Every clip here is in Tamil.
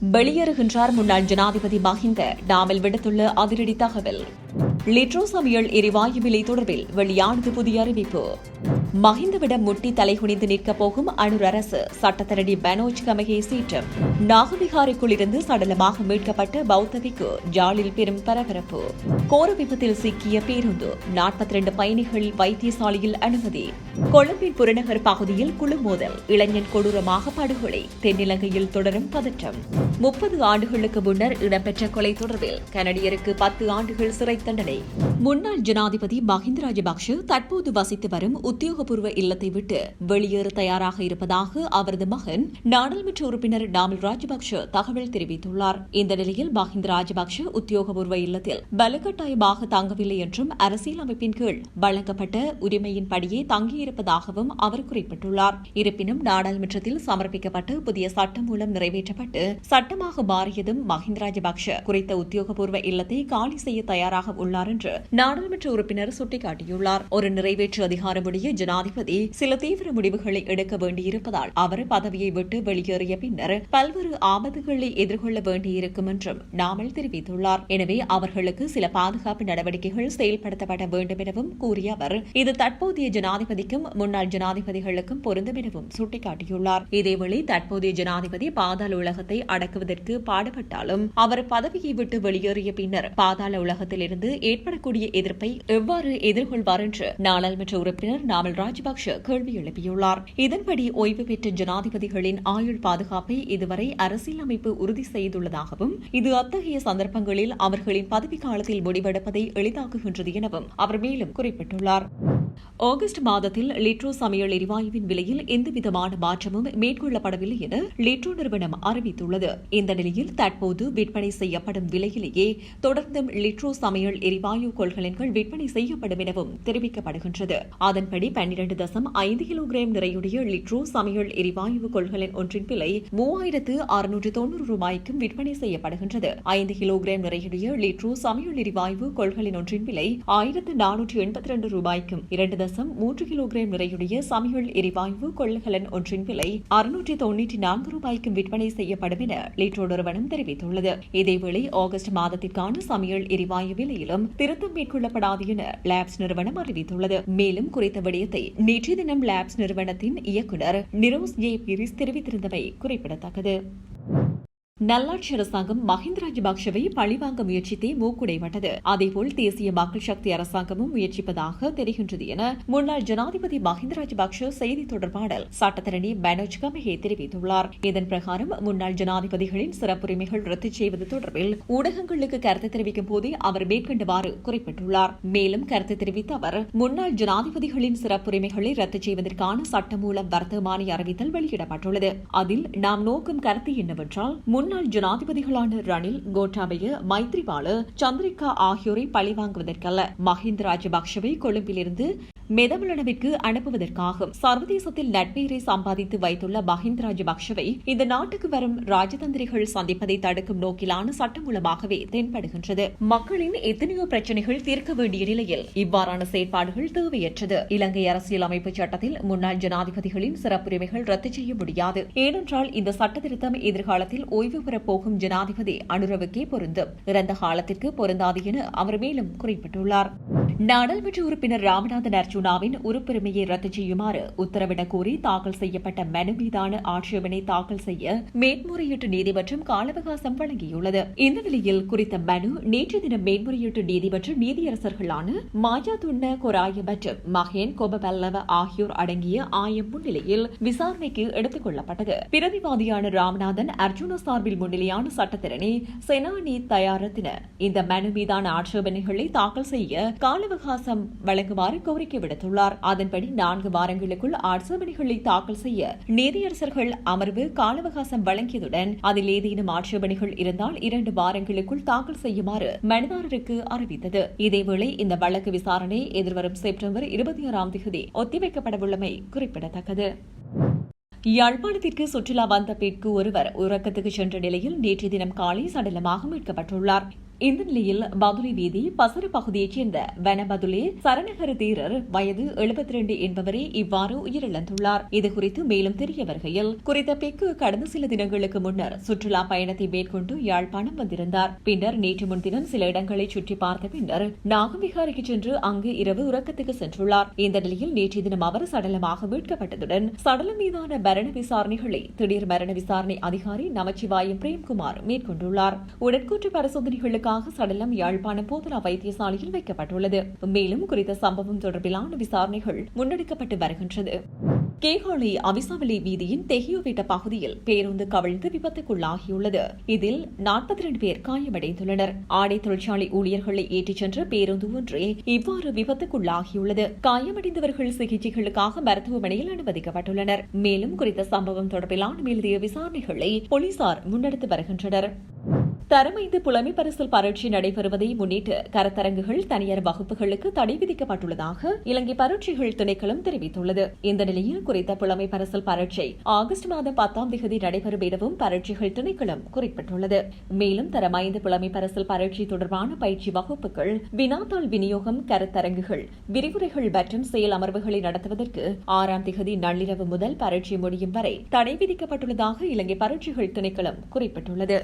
வெளியேறுகின்றார் முன்னாள் ஜனாதிபதி மஹிந்த. டாமல் விடுத்துள்ள அதிரடி தகவல். லிட்ரோ சமையல் எரிவாயு விலை தொடர்பில் வெளியானது புதிய அறிவிப்பு. மஹிந்தவிடம் முட்டி தலைகுனிந்து நிற்கப் போகும் அனுர் அரசு. சட்டத்தரணி பனோஜ் கமகே சீற்றம் நாகவிகாரைக்குள் இருந்து சடலமாக மீட்கப்பட்ட பௌத்தவிக்கு ஜாலில் பெரும் பரபரப்பு. கோர விபத்தில் சிக்கிய பேருந்து நாற்பத்தி ரெண்டு பயணிகள் வைத்தியசாலையில் அனுமதி. கொழும்பின் புறநகர் பகுதியில் குழு மோதல். இளைஞன் கொடூரமாக படுகொலை. தென்னிலங்கையில் தொடரும் பதற்றம். முப்பது ஆண்டுகளுக்கு முன்னர் இடம்பெற்ற கொலை தொடர்பில் கனடியருக்கு பத்து ஆண்டுகள் சிறை தண்டனை. முன்னாள் ஜனாதிபதி மஹிந்த ராஜபக்ஷ தற்போது வசித்து வரும் உத்தியோகபூர்வ இல்லத்தை விட்டு வெளியேற தயாராக இருப்பதாக அவரது மகன் நாடாளுமன்ற உறுப்பினர் டாமில் ராஜபக்ஷ தகவல் தெரிவித்துள்ளார். இந்த நிலையில் மஹிந்த ராஜபக்ஷ உத்தியோகபூர்வ இல்லத்தில் பலகட்டாயமாக தங்கவில்லை என்றும் அரசியலமைப்பின் கீழ் வழங்கப்பட்ட உரிமையின்படியே தங்கியிருப்பதாகவும் அவர் குறிப்பிட்டுள்ளார். இருப்பினும் நாடாளுமன்றத்தில் சமர்ப்பிக்கப்பட்டு புதிய சட்டம் மூலம் நிறைவேற்றப்பட்டு சட்டமாக மாறியதும் மஹிந்த ராஜபக்ஷ. குறித்த உத்தியோகபூர்வ இல்லத்தை காலி செய்ய தயாராக உள்ளார் என்று நாடாளுமன்ற உறுப்பினர் சுட்டிக்காட்டியுள்ளார். ஒரு நிறைவேற்று அதிகாரமுடைய ஜனாதிபதி சில தீவிர முடிவுகளை எடுக்க வேண்டியிருப்பதால் அவர் பதவியை விட்டு வெளியேறிய பின்னர் பல்வேறு ஆபத்துகளை எதிர்கொள்ள வேண்டியிருக்கும் என்றும் நாமல் தெரிவித்துள்ளார். எனவே அவர்களுக்கு சில பாதுகாப்பு நடவடிக்கைகள் செயல்படுத்தப்பட வேண்டும் எனவும் கூறிய அவர் இது தற்போதைய ஜனாதிபதிக்கும் முன்னாள் ஜனாதிபதிகளுக்கும் பொருந்தும் எனவும் சுட்டிக்காட்டியுள்ளார். இதேவேளை தற்போதைய ஜனாதிபதி பாதாள உலகத்தை அடக்குவதற்கு பாடுபட்டாலும் அவர் பதவியை விட்டு வெளியேறிய பின்னர் பாதாள உலகத்திலிருந்து ஏற்படக்கூடிய எதிர்ப்பை எவ்வாறு எதிர்கொள்வார் என்று நாடாளுமன்ற உறுப்பினர் நாமல் ராஜபக்ஷ கேள்வி எழுப்பியுள்ளார். இதன்படி ஓய்வு பெற்ற ஜனாதிபதிகளின் ஆயுள் பாதுகாப்பை இதுவரை அரசியலமைப்பு உறுதி செய்துள்ளதாகவும் இது அத்தகைய சந்தர்ப்பங்களில் அவர்களின் பதவிக்காலத்தில் முடிவெடுப்பதை எளிதாக்குகின்றது எனவும் அவர் மேலும் குறிப்பிட்டுள்ளார். ஆகஸ்ட் மாதத்தில் லிட்ரோ சமையல் எரிவாயுவின் விலையில் எந்தவிதமான மாற்றமும் மேற்கொள்ளப்படவில்லை என லிட்ரோ நிறுவனம் அறிவித்துள்ளது. இந்த நிலையில் தற்போது விற்பனை செய்யப்படும் விலையிலேயே தொடர்ந்தும் லிட்ரோ சமையல் எரிவாயு கொள்கலன்கள் விற்பனை செய்யப்படும் எனவும் தெரிவிக்கப்படுகின்றது. அதன்படி பன்னிரண்டு தசம் ஐந்து கிலோகிராம் நிறையுடைய லிட்ரோ சமையல் எரிவாயு கொள்கலன் ஒன்றின் விலை மூவாயிரத்து அறுநூற்று தொன்னூறு ரூபாய்க்கும் விற்பனை செய்யப்படுகின்றது. ஐந்து கிலோகிராம் நிறையுடைய லிட்ரோ சமையல் எரிவாயு கொள்கலன் ஒன்றின் விலை ஆயிரத்து நானூற்று எண்பத்தி ரெண்டு ரூபாய்க்கும் இரண்டு தசம் மூன்று கிலோகிராம் நிறையுடைய சமையல் எரிவாயு கொள்கலன் ஒன்றின் விலை அறுநூற்றி தொன்னூற்றி நான்கு ரூபாய்க்கும் விற்பனை செய்யப்படும் என லிட்ரோ நிறுவனம் தெரிவித்துள்ளது. இதேவேளை ஆகஸ்ட் மாதத்திற்கான சமையல் எரிவாயு விலையிலும் திருத்தம் மேற்கொள்ளப்படாது என லேப்ஸ் நிறுவனம் அறிவித்துள்ளது. மேலும் குறித்த விடயத்தை நேற்றைய தினம் லேப்ஸ் நிறுவனத்தின் இயக்குநர் நிரோஸ் ஏ பிரிஸ் தெரிவித்திருந்தமை குறிப்பிடத்தக்கது. நல்லாட்சி அரசாங்கம் மஹிந்த ராஜபக்சவை பழிவாங்க முயற்சித்தே மூக்குடைப்பட்டது அதேபோல் தேசிய மக்கள் சக்தி அரசாங்கமும் முயற்சிப்பதாக தெரிகின்றது என முன்னாள் ஜனாதிபதி மஹிந்த ராஜபக்ஷ செய்தி தொடர்பாளர் சட்டத்தரணி மனோஜ் கமகே தெரிவித்துள்ளார். இதன் பிரகாரம் முன்னாள் ஜனாதிபதிகளின் சிறப்புரிமைகள் ரத்து செய்வது தொடர்பில் ஊடகங்களுக்கு கருத்து தெரிவிக்கும் போதே அவர் மேற்கண்டவாறு குறிப்பிட்டுள்ளார். மேலும் கருத்து தெரிவித்த அவர் முன்னாள் ஜனாதிபதிகளின் சிறப்புரிமைகளை ரத்து செய்வதற்கான சட்டமூலம் வர்த்தமானி அறிவித்தல் வெளியிடப்பட்டுள்ளது. அதில் நாம் நோக்கும் கருத்து என்னவென்றால் முன் முன்னாள் ஜனாதிபதிகளான ரணில் கோட்டாபய மைத்ரிபால சந்திரிகா ஆகியோரை பழிவாங்குவதற்கல்ல. மஹிந்த ராஜபக்சவை கொழும்பிலிருந்து மெதமுலனவிற்கு அனுப்புவதற்காக சர்வதேசத்தில் நட்பெயரை சம்பாதித்து வைத்துள்ள மஹிந்த ராஜபக்சவை இந்த நாட்டுக்கு வரும் ராஜதந்திரிகள் சந்திப்பதை தடுக்கும் நோக்கிலான சட்டம் மூலமாகவே தென்படுகின்றது. மக்களின் எத்தனையோ பிரச்சனைகள் தீர்க்க வேண்டிய நிலையில் இவ்வாறான செயற்பாடுகள் தேவையற்றது. இலங்கை அரசியல் அமைப்பு சட்டத்தில் முன்னாள் ஜனாதிபதிகளின் சிறப்புரிமைகள் ரத்து செய்ய முடியாது. ஏனென்றால் இந்த சட்ட திருத்தம் எதிர்காலத்தில் ஓய்வு பெறப் போகும் ஜனாதிபதி அனுரவுக்கே பொருந்தும். இறந்த காலத்திற்கு பொருந்தாது என அவர் மேலும் குறிப்பிட்டுள்ளார். நாடாளுமன்ற உறுப்பினர் ராமநாதன் அர்ஜுனாவின் உறுப்புரிமையை ரத்து செய்யுமாறு உத்தரவிடக் கோரி தாக்கல் செய்யப்பட்ட மனு மீதான ஆட்சேபனை தாக்கல் செய்ய மேன்முறையீட்டு நீதிமன்றம் கால அவகாசம் வழங்கியுள்ளது. இந்த நிலையில் குறித்த மனு நேற்று தினம் மேன்முறையீட்டு நீதிமன்ற நீதியரசர்களான மாயா துண்ண கொராய மற்றும் மகேன் கோபபல்லவ ஆகியோர் அடங்கிய ஆயம் முன்னிலையில் விசாரணைக்கு எடுத்துக் கொள்ளப்பட்டது. பிரதிவாதியான ராமநாதன் அர்ஜுனா சார்பில் முன்னிலையான சட்டத்திறனை செனானி தயாரத்தின இந்த மனு மீதான ஆட்சேபனைகளை தாக்கல் செய்ய கால அவகாசம் வழங்குமாறு கோரிக்கை விடுத்துள்ளார். அதன்படி நான்கு வாரங்களுக்குள் ஆட்சேபனைகளை தாக்கல் செய்ய நீதியரசர்கள் அமர்வு கால அவகாசம் வழங்கியதுடன் அதில் ஏதேனும் ஆட்சேபனைகள் இருந்தால் இரண்டு வாரங்களுக்குள் தாக்கல் செய்யுமாறு மனுதாரருக்கு அறிவித்தது. இதேவேளை இந்த வழக்கு விசாரணை எதிர்வரும் செப்டம்பர் இருபத்தி ஆறாம் தேதி ஒத்திவைக்கப்படவுள்ளமை குறிப்பிடத்தக்கது. யாழ்ப்பாணத்திற்கு சுற்றுலா வந்த பெண்கு ஒருவர் உறக்கத்துக்கு சென்ற நிலையில் நேற்று தினம் காலை சடலமாக மீட்கப்பட்டுள்ளார். இந்த நிலையில் பதுளி வீதி பசறு பகுதியைச் சேர்ந்த வனபதுலே சரணகர தீரர் வயது எழுபத்தி ரெண்டு என்பவரே இவ்வாறு உயிரிழந்துள்ளார். இதுகுறித்து மேலும் தெரிய வருகையில் குறித்த பெக்கு கடந்த சில தினங்களுக்கு முன்னர் சுற்றுலா பயணத்தை மேற்கொண்டு யாழ்ப்பாணம் வந்திருந்தார். பின்னர் நேற்று முன்தினம் சில இடங்களை சுற்றி பார்த்த பின்னர் நாகவிகாரிக்கு சென்று அங்கு இரவு உறக்கத்துக்கு சென்றுள்ளார். இந்த நிலையில் நேற்றைய தினம் அவர் சடலமாக மீட்கப்பட்டதுடன் சடலம் மீதான மரண விசாரணைகளை திடீர் மரண விசாரணை அதிகாரி நமச்சிவாயம் பிரேம்குமார் மேற்கொண்டுள்ளார். உடற்கூற்று பரிசோதனைகளுக்காக சடலம் யாழ்ப்பாண போதனா வைத்தியசாலையில் வைக்கப்பட்டுள்ளது. மேலும் குறித்த சம்பவம் தொடர்பிலான விசாரணைகள் முன்னெடுக்கப்பட்டு வருகின்றது. கேகாலை அவிசாவளி வீதியின் தெஹியோவிட்ட பகுதியில் பேருந்து கவிழ்ந்து விபத்துக்குள்ளாகியுள்ளது. இதில் நாற்பத்தி ரெண்டு பேர் காயமடைந்துள்ளனர். ஆடை தொழிற்சாலை ஊழியர்களை ஏற்றிச் சென்ற பேருந்து ஒன்றே இவ்வாறு விபத்துக்குள்ளாகியுள்ளது. காயமடைந்தவர்கள் சிகிச்சைகளுக்காக மருத்துவமனையில் அனுமதிக்கப்பட்டுள்ளனர். மேலும் குறித்த சம்பவம் தொடர்பிலான மேலதிக விசாரணைகளை போலீசார் முன்னெடுத்து வருகின்றனர். தரமைந்து புலமை பரிசில் பரட்சி நடைபெறுவதை முன்னிட்டு கருத்தரங்குகள் தனியார் வகுப்புகளுக்கு தடை விதிக்கப்பட்டுள்ளதாக இலங்கை பரட்சிகள் திணைக்களம் தெரிவித்துள்ளது. இந்த நிலையில் குறித்த புலமை பரிசில் பரீட்சை ஆகஸ்ட் மாதம் பத்தாம் தேதி நடைபெறும் எனவும் பரட்சிகள் திணைக்களம் குறிப்பிட்டுள்ளது. மேலும் தரமைந்து புலமை பரிசில் பரட்சி தொடர்பான பயிற்சி வகுப்புகள் வினாத்தாள் விநியோகம் கருத்தரங்குகள் விரிவுரைகள் மற்றும் செயல் அமர்வுகளை நடத்துவதற்கு ஆறாம் திகதி நள்ளிரவு முதல் பரட்சி முடியும் வரை தடை விதிக்கப்பட்டுள்ளதாக இலங்கை பரட்சிகள் திணைக்களம் குறிப்பிட்டுள்ளது.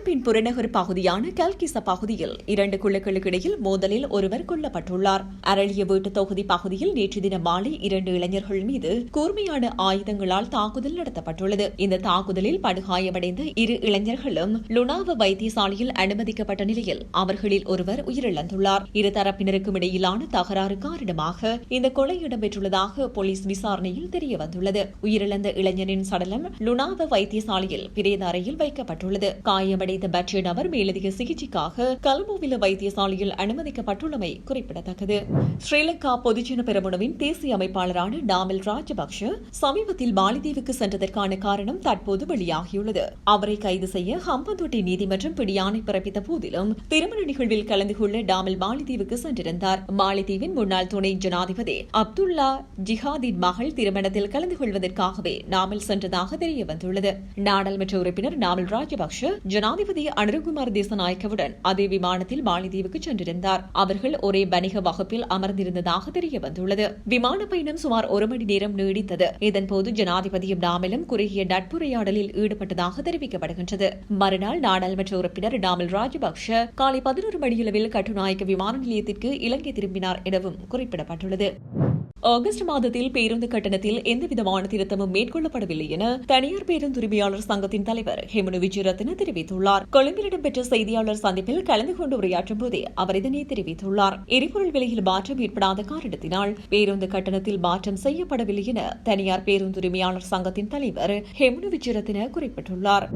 கொழும்பின் புறநகர் பகுதியான கல்கிச பகுதியில் இரண்டு குழுக்களுக்கு இடையில் மோதலில் ஒருவர் கொல்லப்பட்டுள்ளார். அரளிய வீட்டு தொகுதி பகுதியில் நேற்று தின மாலை இரண்டு இளைஞர்கள் மீது கூர்மையான ஆயுதங்களால் தாக்குதல் நடத்தப்பட்டுள்ளது. இந்த தாக்குதலில் படுகாயமடைந்த இரு இளைஞர்களும் லுனாவ வைத்தியசாலையில் அனுமதிக்கப்பட்ட நிலையில் அவர்களில் ஒருவர் உயிரிழந்துள்ளார். இரு தரப்பினருக்கும் இடையிலான தகராறு காரணமாக இந்த கொலை இடம்பெற்றுள்ளதாக போலீஸ் விசாரணையில் தெரியவந்துள்ளது. உயிரிழந்த இளைஞரின் சடலம் லுனாவ வைத்தியசாலையில் பிரேத அறையில் வைக்கப்பட்டுள்ளது. காயமடைந்த பற்றிய நபர் மேலதிக சிகிச்சைக்காக கலம்புவில வைத்தியசாலையில் அனுமதிக்கப்பட்டுள்ளமை குறிப்பிடத்தக்கது. ஸ்ரீலங்கா பொதுஜன பெருமுனவின் தேசிய அமைப்பாளரான டாமல் ராஜபக்ஷ சமீபத்தில் மாலிதீவுக்கு சென்றதற்கான காரணம் தற்போது வெளியாகியுள்ளது. அவரை கைது செய்ய ஹம்பந்தோட்டை நீதிமன்றம் பிடியாணை பிறப்பித்த போதிலும் திருமண நிகழ்வில் கலந்து கொள்ள டாமல் மாலிதீவுக்கு சென்றிருந்தார். மாலிதீவின் முன்னாள் துணை ஜனாதிபதி அப்துல்லா ஜிஹாதின் மகள் திருமணத்தில் கலந்து கொள்வதற்காகவே நாமல் சென்றதாக தெரியவந்துள்ளது. நாடாளுமன்ற உறுப்பினர் நாமல் ராஜபக்ஷ ஜனாதிபதி அனுரகுமார் தேசநாயக்கவுடன் அதே விமானத்தில் மாலிதீவுக்கு சென்றிருந்தார். அவர்கள் ஒரே வணிக வகுப்பில் அமர்ந்திருந்ததாக தெரிய வந்துள்ளது விமான பயணம் சுமார் ஒரு மணி நேரம் நீடித்தது. இதன்போது ஜனாதிபதியும் டாமலும் குறுகிய நட்புரையாடலில் ஈடுபட்டதாக தெரிவிக்கப்படுகின்றது. மறுநாள் நாடாளுமன்ற உறுப்பினர் டாமல் ராஜபக்ஷ காலை பதினோரு மணியளவில் கட்டுநாயக்க விமான நிலையத்திற்கு இலங்கை திரும்பினார் எனவும் குறிப்பிடப்பட்டுள்ளது. ஆகஸ்ட் மாதத்தில் பேருந்து கட்டணத்தில் எந்தவிதமான திருத்தமும் மேற்கொள்ளப்படவில்லை என தனியார் பேருந்துரிமையாளர் சங்கத்தின் தலைவர் ஹெமனு விஜயரத்ன தெரிவித்துள்ளார். கொழும்பில் இடம்பெற்ற செய்தியாளர் சந்திப்பில் கலந்து கொண்டு உரையாற்றும் போதே அவர் இதனை தெரிவித்துள்ளார். எரிபொருள் விலையில் மாற்றம் ஏற்படாத காரணத்தினால் பேருந்து கட்டணத்தில் மாற்றம் செய்யப்படவில்லை என தனியார் பேருந்துரிமையாளர் சங்கத்தின் தலைவர் ஹெமனு விஜயரத்ன குறிப்பிட்டுள்ளார்.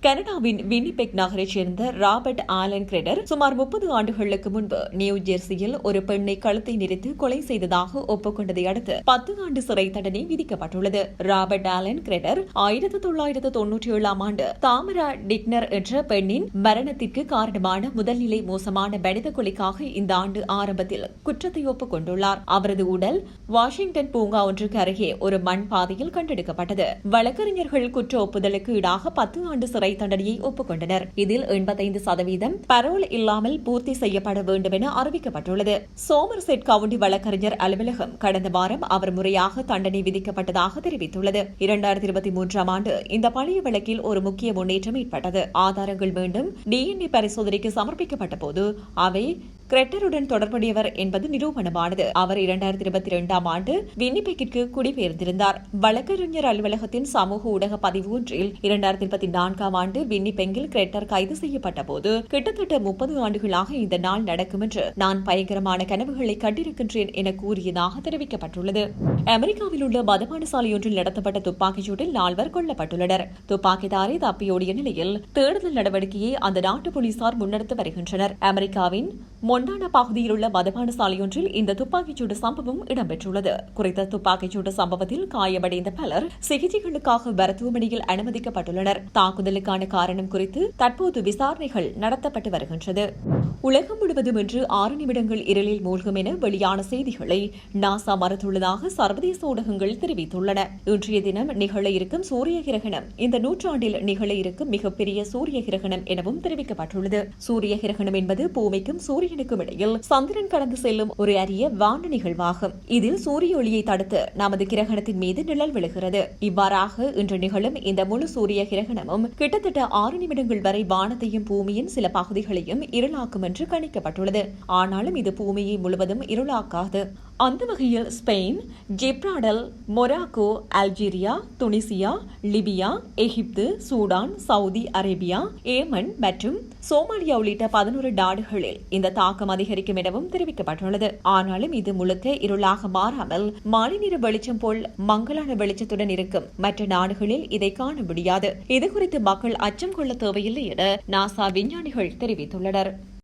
கனடாவின் வின்னிபெக் நகரைச் சேர்ந்த ராபர்ட் ஆலன் கிரெடர் சுமார் முப்பது ஆண்டுகளுக்கு முன்பு நியூ ஜெர்சியில் ஒரு பெண்ணை கழுத்தை நெரித்து கொலை செய்ததாக ஒப்புக்கொண்ட கொண்டதை அடுத்து பத்து ஆண்டு சிறை தண்டனை விதிக்கப்பட்டுள்ளது. ராபர்ட் ஆலன் கிரெடர் ஆயிரத்தி தொள்ளாயிரத்து தொன்னூற்றி ஏழாம் ஆண்டு தாமரா டிக்னர் என்ற பெண்ணின் மரணத்திற்கு காரணமான முதல்நிலை மோசமான மனித கொலைக்காக இந்த ஆண்டு ஆரம்பத்தில் குற்றத்தை ஒப்புக்கொண்டுள்ளார். அவரது உடல் வாஷிங்டன் பூங்கா ஒன்றுக்கு அருகே ஒரு மண் பாதையில் கண்டெடுக்கப்பட்டது. வழக்கறிஞர்கள் குற்ற ஒப்புதலுக்கு ஈடாக பத்து ஆண்டு சிறை தண்டனையை ஒப்புக்கொண்டனர். இதில் எண்பத்தைந்து சதவீதம் பரோல் இல்லாமல் பூர்த்தி செய்யப்பட வேண்டும் என அறிவிக்கப்பட்டுள்ளது. சோமர்செட் கவுண்டி வழக்கறிஞர் அலுவலகம் கடந்த வாரம் அவர் முறையாக தண்டனை விதிக்கப்பட்டதாக தெரிவித்துள்ளது. இரண்டாயிரத்தி இருபத்தி மூன்றாம் ஆண்டு இந்த பழைய வழக்கில் ஒரு முக்கிய முன்னேற்றம் ஏற்பட்டது. ஆதாரங்கள் மீண்டும் டிஎன்ஏ பரிசோதனைக்கு சமர்ப்பிக்கப்பட்ட போது அவை கிரெட்டருடன் தொடர்புடையவர் என்பது நிரூபணமானது. அவர் இரண்டாயிரத்தி இருபத்தி இரண்டாம் ஆண்டு வின்னிபெக்கிற்கு குடிபெயர்ந்திருந்தார். வழக்கறிஞர் அலுவலகத்தின் சமூக ஊடக பதிவு ஒன்றில் இரண்டாயிரத்தி இருபத்தி நான்காம் ஆண்டு வின்னிபெங்கில் கிரெட்டர் கைது செய்யப்பட்ட போது கிட்டத்தட்ட முப்பது ஆண்டுகளாக இந்த நாள் நடக்கும் என்று நான் பயங்கரமான கனவுகளை கண்டிருக்கின்றேன் என கூறியதாக தெரிவிக்கப்பட்டுள்ளது. அமெரிக்காவில் உள்ள மதபான சாலையொன்றில் நடத்தப்பட்ட துப்பாக்கிச் சூட்டில் நால்வர் கொல்லப்பட்டுள்ளனர். துப்பாக்கிதாரி தப்பியோடிய நிலையில் தேடுதல் நடவடிக்கையை அந்த நாட்டு போலீசார் முன்னெடுத்து வருகின்றனர். அமெரிக்காவின் பொன்னான பகுதியில் உள்ள மதுபான சாலையொன்றில் இந்த துப்பாக்கிச்சூடு சம்பவம் இடம்பெற்றுள்ளது. குறித்த துப்பாக்கிச்சூடு சம்பவத்தில் காயமடைந்த பலர் சிகிச்சைகளுக்காக மருத்துவமனையில் அனுமதிக்கப்பட்டுள்ளனர். தாக்குதலுக்கான காரணம் குறித்து தற்போது விசாரணைகள் நடத்தப்பட்டு வருகின்றது. உலகம் முழுவதும் இன்று ஆறு நிமிடங்கள் இருளில் மூழ்கும் என வெளியான செய்திகளை நாசா மறுத்துள்ளதாக சர்வதேச ஊடகங்கள் தெரிவித்துள்ளன. இன்றைய தினம் நிகழ இருக்கும் சூரிய கிரகணம் இந்த நூற்றாண்டில் நிகழ இருக்கும் மிகப்பெரிய சூரிய கிரகணம் எனவும் தெரிவிக்கப்பட்டுள்ளது. சூரிய கிரகணம் என்பது பூமிக்கும் சூரியனுக்கும் இடையில் சந்திரன் கடந்து செல்லும் ஒரு அரிய வான நிகழ்வாகும். இதில் சூரிய ஒளியை தடுத்து நமது கிரகணத்தின் மீது நிழல் விழுகிறது. இவ்வாறாக இன்று நிகழும் இந்த முழு சூரிய கிரகணமும் கிட்டத்தட்ட ஆறு நிமிடங்கள் வரை வானத்தையும் பூமியின் சில பகுதிகளையும் இருளாக்கும் என்று கணிக்கப்பட்டுள்ளது. ஆனாலும் இது பூமியை முழுவதும் இருளாக்காது. அந்த வகையில் Spain Gibraltar Morocco Algeria Tunisia Libya Egypt Sudan Saudi Arabia Yemen மற்றும் சோமாலியா உள்ளிட்ட பதினோரு நாடுகளில் இந்த தாக்கம் அதிகரிக்கும் எனவும் தெரிவிக்கப்பட்டுள்ளது. ஆனாலும் இது முழுக்க இருளாக மாறாமல் மாலைநீர வெளிச்சம் போல் மங்களான வெளிச்சத்துடன் இருக்கும் மற்ற நாடுகளில் இதை காண முடியாது. இதுகுறித்து மக்கள் அச்சம் கொள்ள தேவையில்லை என நாசா விஞ்ஞானிகள் தெரிவித்துள்ளனர்.